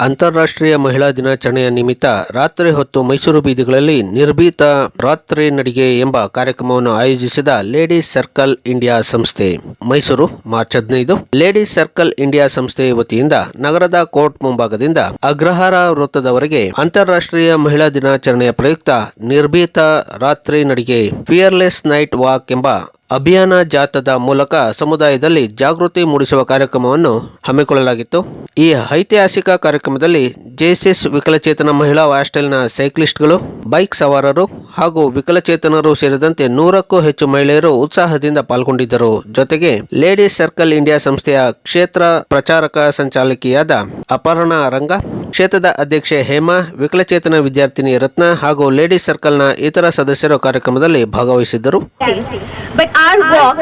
ಅಂತಾರಾಷ್ಟ್ರೀಯ ಮಹಿಳಾ ದಿನಾಚರಣೆಯ ನಿಮಿತ್ತ ರಾತ್ರಿ ಹೊತ್ತು ಮೈಸೂರು ಬೀದಿಗಳಲ್ಲಿ ನಿರ್ಭೀತ ರಾತ್ರಿ ನಡಿಗೆ ಎಂಬ ಕಾರ್ಯಕ್ರಮವನ್ನು ಆಯೋಜಿಸಿದ ಲೇಡೀಸ್ ಸರ್ಕಲ್ ಇಂಡಿಯಾ ಸಂಸ್ಥೆ ಮೈಸೂರು, ಮಾರ್ಚ್ ಹದಿನೈದು. ಲೇಡೀಸ್ ಸರ್ಕಲ್ ಇಂಡಿಯಾ ಸಂಸ್ಥೆ ವತಿಯಿಂದ ನಗರದ ಕೋರ್ಟ್ ಮುಂಭಾಗದಿಂದ ಅಗ್ರಹಾರ ವೃತ್ತದವರೆಗೆ ಅಂತಾರಾಷ್ಟ್ರೀಯ ಮಹಿಳಾ ದಿನಾಚರಣೆಯ ಪ್ರಯುಕ್ತ ನಿರ್ಭೀತ ರಾತ್ರಿ ನಡಿಗೆ, ಫಿಯರ್ಲೆಸ್ ನೈಟ್ ವಾಕ್ ಎಂಬ ಅಭಿಯಾನ ಜಾಥಾದ ಮೂಲಕ ಸಮುದಾಯದಲ್ಲಿ ಜಾಗೃತಿ ಮೂಡಿಸುವ ಕಾರ್ಯಕ್ರಮವನ್ನು ಹಮ್ಮಿಕೊಳ್ಳಲಾಗಿತ್ತು. ಈ ಐತಿಹಾಸಿಕ ಕಾರ್ಯಕ್ರಮದಲ್ಲಿ ಜೆಎಸ್ಎಸ್ ವಿಕಲಚೇತನ ಮಹಿಳಾ ಹಾಸ್ಟೆಲ್ನ ಸೈಕ್ಲಿಸ್ಟ್ಗಳು, ಬೈಕ್ ಸವಾರರು ಹಾಗೂ ವಿಕಲಚೇತನರು ಸೇರಿದಂತೆ ನೂರಕ್ಕೂ ಹೆಚ್ಚು ಮಹಿಳೆಯರು ಉತ್ಸಾಹದಿಂದ ಪಾಲ್ಗೊಂಡಿದ್ದರು. ಜೊತೆಗೆ ಲೇಡೀಸ್ ಸರ್ಕಲ್ ಇಂಡಿಯಾ ಸಂಸ್ಥೆಯ ಕ್ಷೇತ್ರ ಪ್ರಚಾರಕ ಸಂಚಾಲಕಿಯಾದ ಅಪರ್ಣಾ ರಂಗ, ಕ್ಷೇತ್ರದ ಅಧ್ಯಕ್ಷೆ ಹೇಮಾ, ವಿಕಲಚೇತನ ವಿದ್ಯಾರ್ಥಿನಿ ರತ್ನ ಹಾಗೂ ಲೇಡೀಸ್ ಸರ್ಕಲ್ನ ಇತರ ಸದಸ್ಯರು ಕಾರ್ಯಕ್ರಮದಲ್ಲಿ ಭಾಗವಹಿಸಿದ್ದರು. Our walk,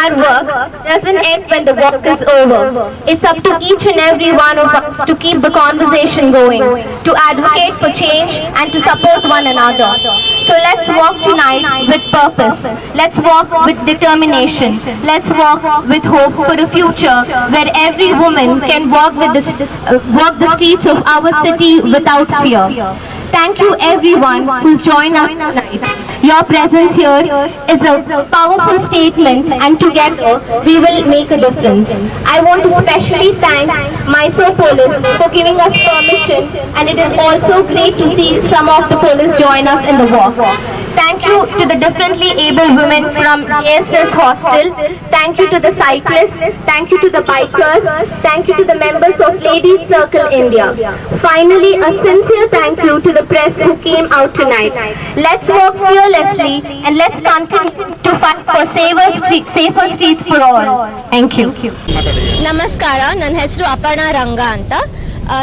our work doesn't end when the walk is over. It's up to each and every one of us to keep the conversation going, to advocate for change and to support one another. So let's walk tonight with purpose. Let's walk with determination. Let's walk with hope for a future where every woman can walk with the, uh, walk the streets of our city without fear. Thank you everyone who's joined us tonight. Your presence here is a powerful statement and together we will make a difference. I want to specially thank Mysore Police for giving us permission and it is also great to see some of the police join us in the walk. Thank you to the differently able women from ASS Hostel. Thank you to the cyclists. Thank you to the bikers. Thank you to the members of Ladies Circle India. Finally, a sincere thank you to the press who came out tonight. Let's walk fearlessly and let's continue to fight for safer, street, safer streets for all. Thank you. ನಮಸ್ಕಾರ ನನ್ನ ಹೆಸರು ಅಪರ್ಣಾ ರಂಗ ಅಂತ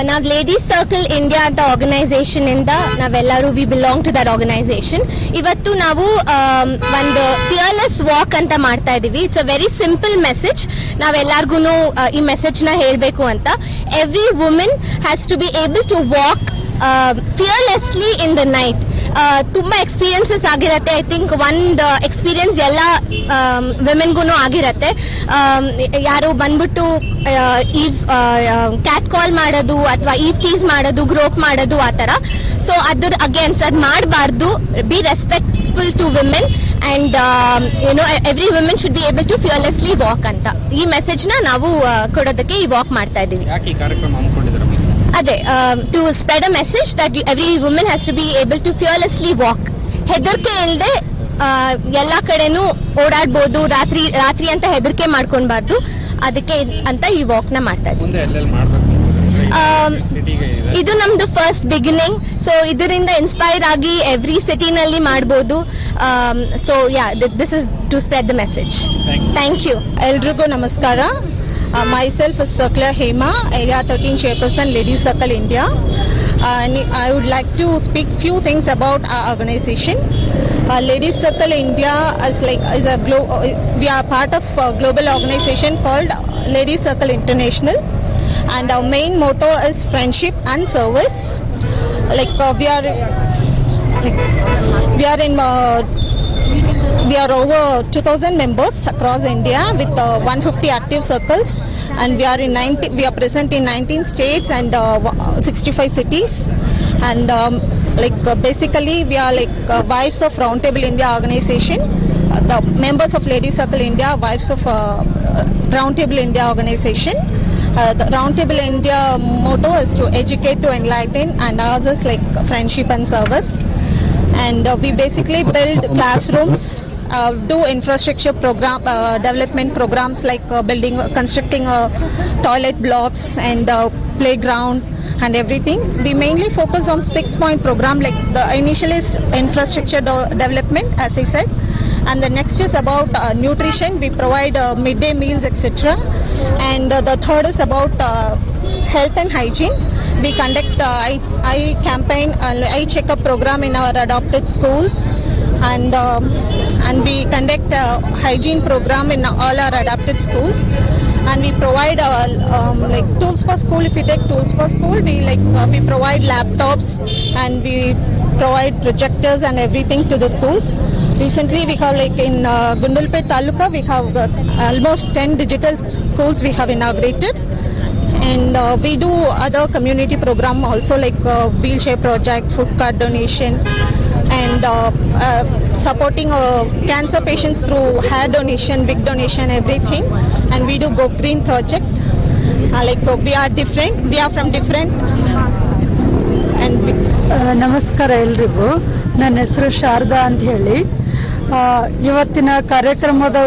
ನಾವು ladies circle India ಅಂತ organisation ಇಂದ ನಾವೆಲ್ಲರೂ we belong to that organisation ಇವತ್ತು ನಾವು ಒಂದು ಫಿಯರ್ಲೆಸ್ ವಾಕ್ ಅಂತ ಮಾಡ್ತಾ ಇದೀವಿ it's a very simple message ನಾವೆಲ್ಲರಿಗೂ ಈ ಮೆಸೇಜ್ನ ಹೇಳಬೇಕು ಅಂತ every women has to be able to walk fearlessly in the night ತುಂಬ ಎಕ್ಸ್ಪೀರಿಯನ್ಸಸ್ ಆಗಿರತ್ತೆ. ಐ ಥಿಂಕ್ ಒಂದು ಎಕ್ಸ್ಪೀರಿಯನ್ಸ್ ಎಲ್ಲ ವಿಮೆನ್ಗೂ ಆಗಿರತ್ತೆ. ಆಮ್, ಯಾರು ಬಂದ್ಬಿಟ್ಟು ಈ ಕ್ಯಾಟ್ ಕಾಲ್ ಮಾಡೋದು ಅಥವಾ ಈ ಟೀಸ್ ಮಾಡೋದು ಗ್ರೋಪ್ ಮಾಡೋದು ಆ ಥರ. ಸೊ ಅದ್ರ ಅಗೇನ್ಸ್ಟ್ ಅದು ಮಾಡಬಾರ್ದು. Be respectful to women and you know every women should be able to fearlessly walk ಅಂತ. ಈ ಮೆಸೇಜ್ನ ನಾವು ಆ, ಕೊಡೋದಕ್ಕೆ ಈ ವಾಕ್ ಮಾಡ್ತಾ ಇದ್ದೀವಿ ಯಾಕೆ ಈ ಕಾರ್ಯಕ್ರಮ ಹಮ್ಮಿಕೊಂಡಿದ್ದಾರೆ ಅದೇ to spread a message that every women has to be able to fearlessly walk ಹೆದರಿಕೆ ಇಲ್ಲದೆ ಎಲ್ಲ ಕಡೆನೂ ಓಡಾಡ್ಬೋದು ರಾತ್ರಿ ರಾತ್ರಿ ಅಂತ ಹೆದರಿಕೆ ಮಾಡ್ಕೊಳ್ಬಾರ್ದು. ಅದಕ್ಕೆ ಅಂತ ಈ ವಾಕ್ನ ಮಾಡ್ತಾ ಇದ್ದೀವಿ ಇದೆ. ಇದು ನಮ್ದು ಫಸ್ಟ್ ಬಿಗಿನಿಂಗ್ ಸೊ ಇದರಿಂದ ಇನ್ಸ್ಪೈರ್ ಆಗಿ ಎವ್ರಿ ಸಿಟಿನಲ್ಲಿ ಮಾಡ್ಬೋದು. So yeah this is to spread the message thank you ಎಲ್ರಿಗೂ ನಮಸ್ಕಾರ. Uh, myself is Hema, Area 13 Chairperson, Ladies Circle India. Uh, and I would like to speak few things about our organization. Uh, Ladies Circle India is like is a glo- uh, we are part of a global organization called Ladies Circle International, and our main motto is friendship and service. Like uh, we are, like, we are in. Uh, we are over 2000 members across india with uh, 150 active circles. And we are in 90 we are present in 19 states and uh, 65 cities. And um, like uh, basically we are like uh, wives of roundtable india organization. Uh, the members of ladies circle india wives of uh, uh, roundtable india organization. Uh, the Roundtable India motto is to educate, to enlighten, and ours is like friendship and service. And uh, we basically build classrooms, do infrastructure program uh, development programs like uh, building, constructing uh, toilet blocks and uh, playground and everything. We mainly focus on six-point program. Like the initial is infrastructure development, as I said, and the next is about uh, nutrition. We provide uh, midday meals, etc. And uh, the third is about uh, health and hygiene. We conduct uh, eye, eye campaign, uh, eye checkup program in our adopted schools, and um, and we conduct a hygiene program in all our adapted schools. And we provide uh, um, like tools for school. If we take tools for school, we like uh, we provide laptops and we provide projectors and everything to the schools. Recently, we have like in uh, Gundulpet Taluka, we have uh, almost 10 digital schools we have inaugurated. And uh, we do other community program also like uh, wheelchair project, food card donation, and uh, uh, supporting uh, cancer patients through hair donation, big donation, everything. And we do Go Green project. Uh, like uh, we are different, we are from different, and we, ನಮಸ್ಕಾರ ಎಲ್ರಿಗೂ ನನ್ನ ಹೆಸರು ಶಾರದಾ ಅಂತ ಹೇಳಿ ಇವತ್ತಿನ ಕಾರ್ಯಕ್ರಮದ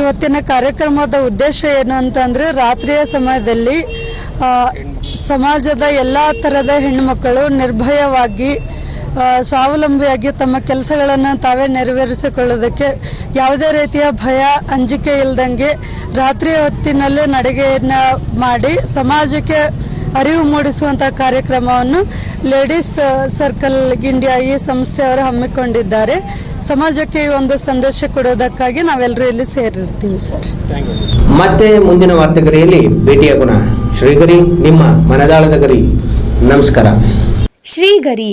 ಇವತ್ತಿನ ಕಾರ್ಯಕ್ರಮದ ಉದ್ದೇಶ ಏನು ಅಂತಂದರೆ ರಾತ್ರಿಯ ಸಮಯದಲ್ಲಿ ಸಮಾಜದ ಎಲ್ಲ ಥರದ ಹೆಣ್ಣುಮಕ್ಕಳು ನಿರ್ಭಯವಾಗಿ ಸ್ವಾವಲಂಬಿಯಾಗಿ ತಮ್ಮ ಕೆಲಸಗಳನ್ನು ತಾವೇ ನೆರವೇರಿಸಿಕೊಳ್ಳೋದಕ್ಕೆ ಯಾವುದೇ ರೀತಿಯ ಭಯ ಅಂಜಿಕೆ ಇಲ್ಲದಂಗೆ ರಾತ್ರಿ ಹೊತ್ತಿನಲ್ಲೇ ನಡಿಗೆಯನ್ನು ಮಾಡಿ ಸಮಾಜಕ್ಕೆ ಅರಿವು ಮೂಡಿಸುವಂತಹ ಕಾರ್ಯಕ್ರಮವನ್ನು ಲೇಡೀಸ್ ಸರ್ಕಲ್ ಇಂಡಿಯಾ ಈ ಸಂಸ್ಥೆಯವರು ಹಮ್ಮಿಕೊಂಡಿದ್ದಾರೆ. ಸಮಾಜಕ್ಕೆ ಈ ಒಂದು ಸಂದೇಶ ಕೊಡೋದಕ್ಕಾಗಿ ನಾವೆಲ್ಲರೂ ಇಲ್ಲಿ ಸೇರಿರ್ತೀವಿ ಸರ್. ಮತ್ತೆ ಮುಂದಿನ ವಾರ್ತೆಗರಿಯಲ್ಲಿ ಭೇಟಿಯಾಗೋಣ ಶ್ರೀಗರಿ ನಿಮ್ಮ ಮನದಾಳದ ಗರಿ. ನಮಸ್ಕಾರ. ಶ್ರೀಗರಿ